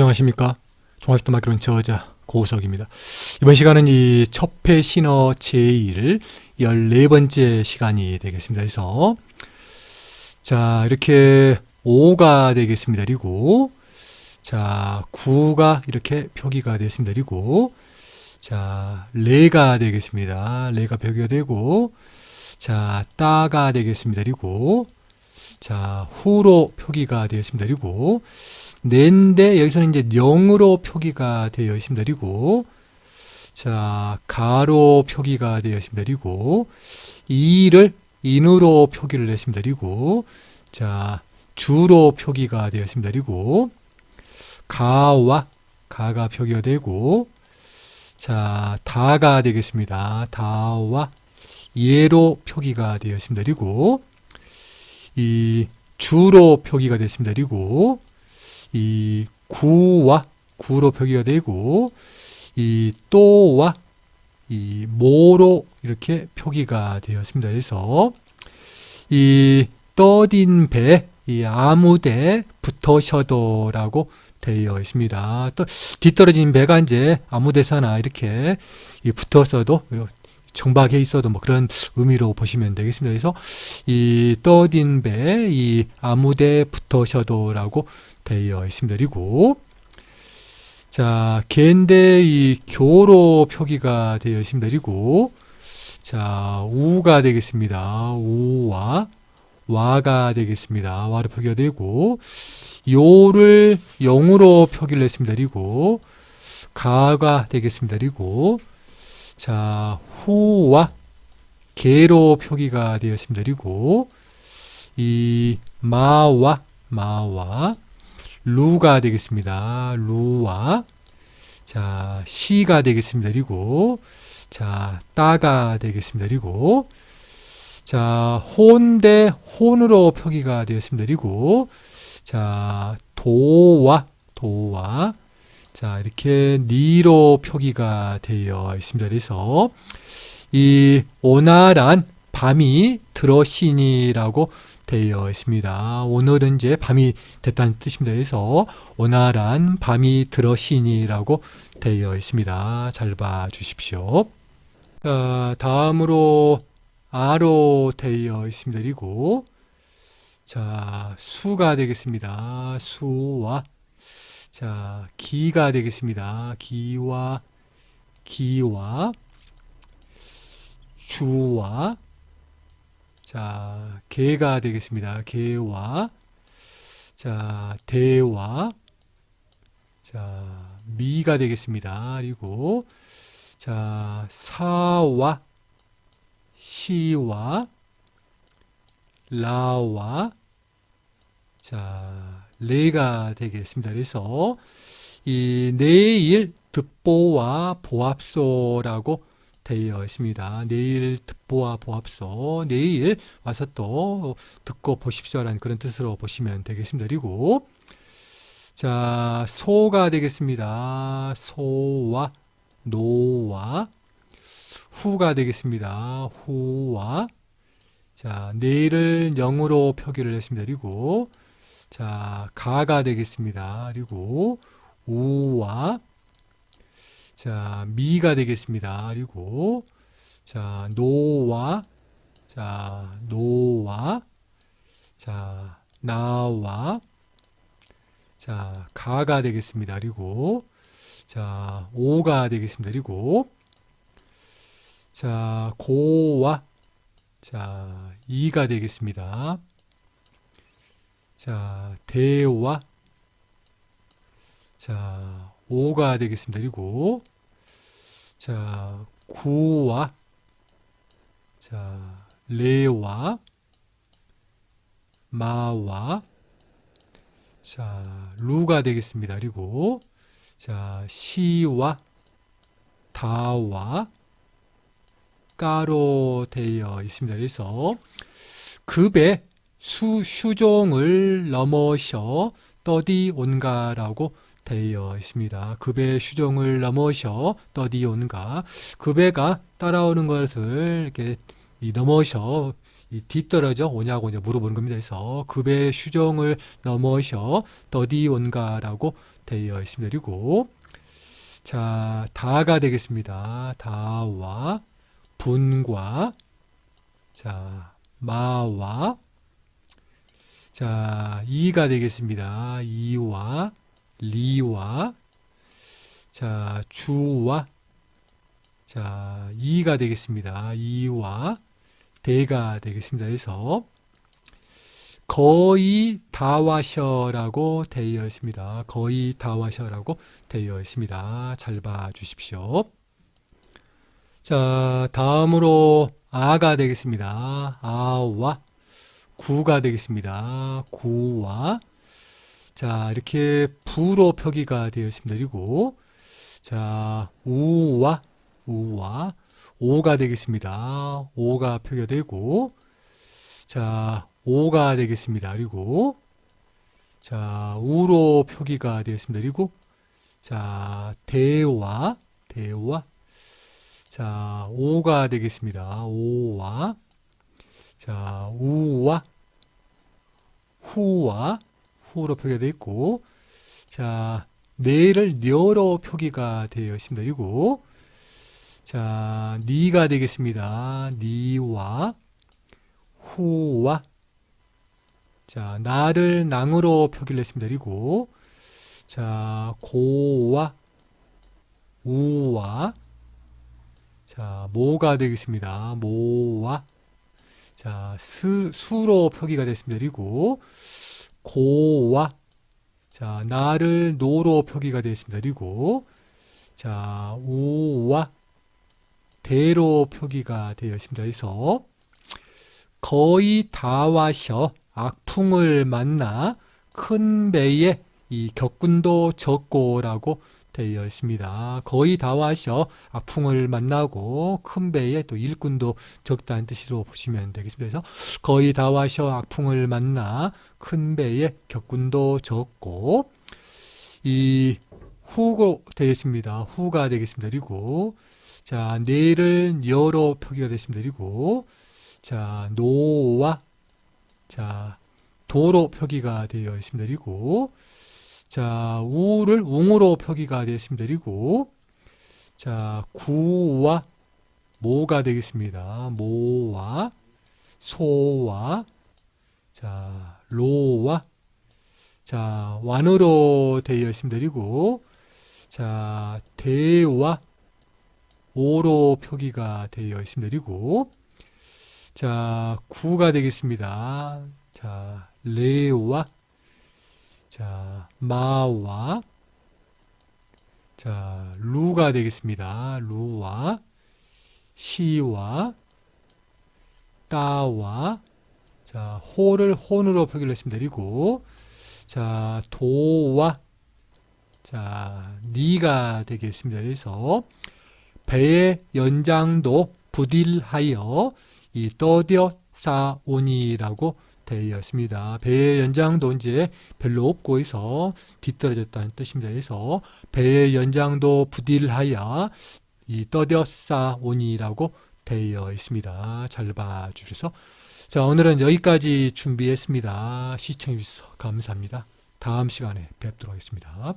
안녕하십니까. 종합식도 마기론 저자 고우석입니다. 이번 시간은 이 첩회 신어 제1 14번째 시간이 되겠습니다. 그래서 자, 이렇게 5가 되겠습니다. 그리고 자, 9가 이렇게 표기가 되겠습니다. 그리고 자, 레가 되겠습니다. 레가 표기가 되고 자, 따가 되겠습니다. 그리고 자, 후로 표기가 되었습니다. 그리고 낸데 여기서는 이제 0으로 표기가 되어 있습니다. 그리고 자, 가로 표기가 되어 있습니다. 그리고 2를 인으로 표기를 했습니다. 그리고 자, 주로 표기가 되어 있습니다. 그리고 가와 가가 표기가 되고 자, 다가 되겠습니다. 다와 예로 표기가 되어 있습니다. 그리고 이 주로 표기가 됐습니다. 그리고 이 구와 구로 표기가 되고 이 또와 이 모로 이렇게 표기가 되었습니다. 그래서 이 떠딘 배, 이 아무데 붙으셔도라고 되어 있습니다. 또 뒤떨어진 배가 이제 아무데서나 이렇게 이 붙었어도 정박해 있어도 뭐 그런 의미로 보시면 되겠습니다. 그래서 이 떠딘 배, 이 아무데 붙으셔도라고 되어 있습니다. 그리고 자, 겐데 이 교로 표기가 되어 있습니다. 그리고 자, 우가 되겠습니다. 우와 와가 되겠습니다. 와로 표기가 되고 요를 영으로 표기를 했습니다. 그리고 가가 되겠습니다. 그리고 자, 후와 개로 표기가 되었습니다. 그리고 이 마와 마와 루가 되겠습니다. 루와 자 시가 되겠습니다. 그리고 자 따가 되겠습니다. 그리고 자 혼대 혼으로 표기가 되었습니다. 그리고 자 도와 도와 자 이렇게 니로 표기가 되어 있습니다. 그래서 이 오나란 밤이 들어시니라고 되어 있습니다. 오늘은 이제 밤이 됐다는 뜻입니다. 그래서 오나란 밤이 들어시니라고 되어 있습니다. 잘 봐 주십시오. 자, 다음으로 아로 되어 있습니다. 그리고 자, 수가 되겠습니다. 수와 자, 기가 되겠습니다. 기와 기와 주와 자, 개가 되겠습니다. 개와 자, 대와 자, 미가 되겠습니다. 그리고 자, 사와 시와 라와 자, 레가 되겠습니다. 그래서 이 내일 듣보와 보합소라고 되어 있습니다. 내일 듣보와 보합소, 내일 와서 또 듣고 보십시오라는 그런 뜻으로 보시면 되겠습니다. 그리고 자 소가 되겠습니다. 소와 노와 후가 되겠습니다. 후와 자 내일을 영으로 표기를 했습니다. 그리고 자 가가 되겠습니다. 그리고 우와 자, 미가 되겠습니다. 그리고 자, 노와 자, 노와 자, 나와 자, 가가 되겠습니다. 그리고 자, 오가 되겠습니다. 그리고 자, 고와 자, 이가 되겠습니다. 자, 대와 자, 오가 되겠습니다. 그리고 자, 구와 자, 레와 마와 자, 루가 되겠습니다. 그리고 자, 시와 다와 까로 되어 있습니다. 그래서 급의 수, 슈종을 넘어서 떠디 온가라고 되어 있습니다. 급의 수정을 넘어서 떠디온가 급배가 따라오는 것을 이렇게 넘어서 이 뒤떨어져 오냐고 이제 물어보는 겁니다. 그래서 급의 수정을 넘어서 더디 원가라고 되어 있습니다. 그리고 자 다가 되겠습니다. 다와 분과 자 마와 자 이가 되겠습니다. 이와 리와 자 주와 자 이가 되겠습니다. 이와 대가 되겠습니다. 그래서 거의 다와셔라고 되어 있습니다. 거의 다와셔라고 되어 있습니다. 잘 봐주십시오. 자, 다음으로 아가 되겠습니다. 아와 구가 되겠습니다. 구와 자, 이렇게 부로 표기가 되어 있습니다. 그리고 자, 우와 우와 오가 되겠습니다. 오가 표기가 되고 자, 오가 되겠습니다. 그리고 자, 우로 표기가 되었습니다. 그리고 자, 대와 대와 자, 오가 되겠습니다. 오와 자, 우와 후와 후로 표기가 있고 자, 내를 녀로 표기가 되어 있습니다. 그리고 자, 니가 되겠습니다. 니와 후와 자, 나를 낭으로 표기를 했습니다. 그리고 자, 고와 우와 자, 모가 되겠습니다. 모와 자, 스, 수로 표기가 됐습니다. 그리고 고와 자, 나를 노로 표기가 되었습니다. 그리고 자, 우와 대로 표기가 되어 있습니다. 그래서 거의 다 와셔 악풍을 만나 큰 배에 이 격군도 적고라고 되어 있습니다. 거의 다 와셔 악풍을 만나고 큰 배에 또 일꾼도 적다는 뜻으로 보시면 되겠습니다. 그래서 거의 다 와셔 악풍을 만나 큰 배에 격군도 적고 이 후고 되겠습니다. 후가 되겠습니다. 그리고 자, 내를 여로 표기가 됐습니다. 그리고 자, 노와 자, 도로 표기가 되어 있습니다. 그리고 자, 우를 웅으로 표기가. 그리고 자, 구와 모가 되겠습니다. 모와 소와 자, 로와 자, 완으로 되어 있습니다. 그리고 자, 대와 오로 표기가 되어 있습니다. 그리고 자, 구가 되겠습니다. 자, 레와 자, 마와 자, 루가 되겠습니다. 루와 시와 따와 자, 호를 혼으로 표기를 했습니다. 그리고 자, 도와 자, 니가 되겠습니다. 그래서 배의 연장도 부딜하여 이 떠디어 싸오니라고 되어 있습니다. 배의 연장도 이제 별로 없고 해서 뒤떨어졌다는 뜻입니다. 그래서 배의 연장도 부딜하여 이 떠디어 싸오니라고 되어 있습니다. 잘 봐주셔서 자 오늘은 여기까지 준비했습니다. 시청해 주셔서 감사합니다. 다음 시간에 뵙도록 하겠습니다.